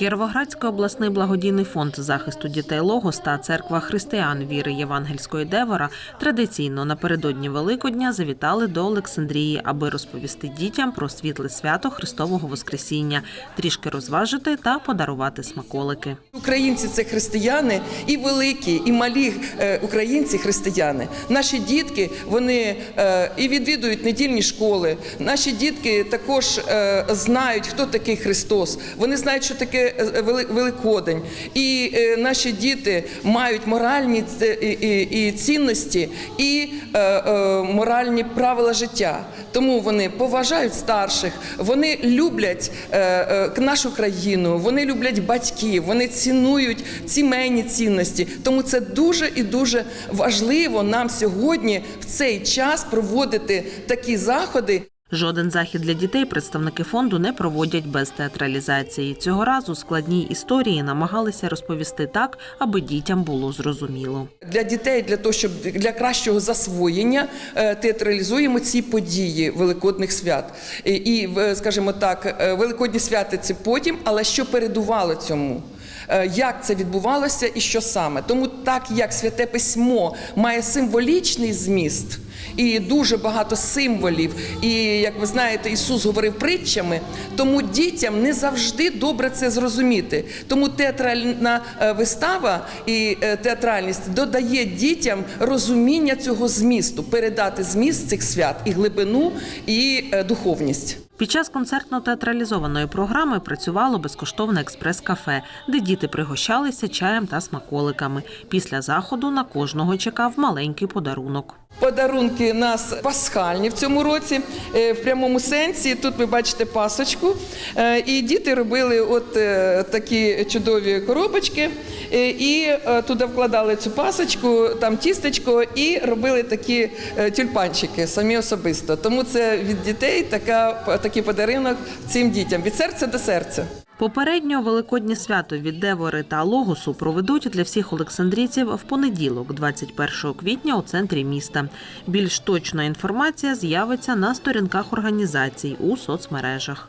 Кіровоградський обласний благодійний фонд захисту дітей Логос та церква християн віри Євангельської Девора традиційно напередодні Великодня завітали до Олександрії, аби розповісти дітям про світле свято Христового Воскресіння, трішки розважити та подарувати смаколики. Українці це християни, і великі, і малі е, українці християни. Наші дітки вони е, і відвідують недільні школи. Наші дітки також е, знають, хто такий Христос. Вони знають, що таке Великодень. І е, наші діти мають моральні і, цінності і е, е, моральні правила життя. Тому вони поважають старших, вони люблять е, е, нашу країну, вони люблять батьків, вони цінують сімейні цінності. Тому це дуже і дуже важливо нам сьогодні в цей час проводити такі заходи. Жоден захід для дітей представники фонду не проводять без театралізації. Цього разу складні історії намагалися розповісти так, аби дітям було зрозуміло. Для дітей, для того, щоб для кращого засвоєння е, театралізуємо ці події великодних свят. І, скажімо так, е, великодні свята це потім, але що передувало цьому? Е, Як це відбувалося і що саме? Тому так як святе письмо має символічний зміст і дуже багато символів, і як ви знаєте, Ісус говорив притчами, тому дітям не завжди добре це зрозуміти. Тому театральна е, вистава і е, театральність додає дітям розуміння цього змісту, передати зміст цих свят і глибину, і духовність. Під час концертно-театралізованої програми працювало безкоштовне експрес-кафе, де діти пригощалися чаєм та смаколиками. Після заходу на кожного чекав маленький подарунок. Подарунки у нас пасхальні в цьому році, е, в прямому сенсі. Тут ви бачите пасочку. Е, І діти робили от е, такі чудові коробочки, і туди вкладали цю пасочку, там тістечко, і робили такі тюльпанчики самі особисто. Тому це від дітей така, такий подарунок цим дітям від серця до серця. Попередньо великоднє свято від Девори та Логосу проведуть для всіх олександрійців в понеділок, 21 квітня, у центрі міста. Більш точна інформація з'явиться на сторінках організацій у соцмережах.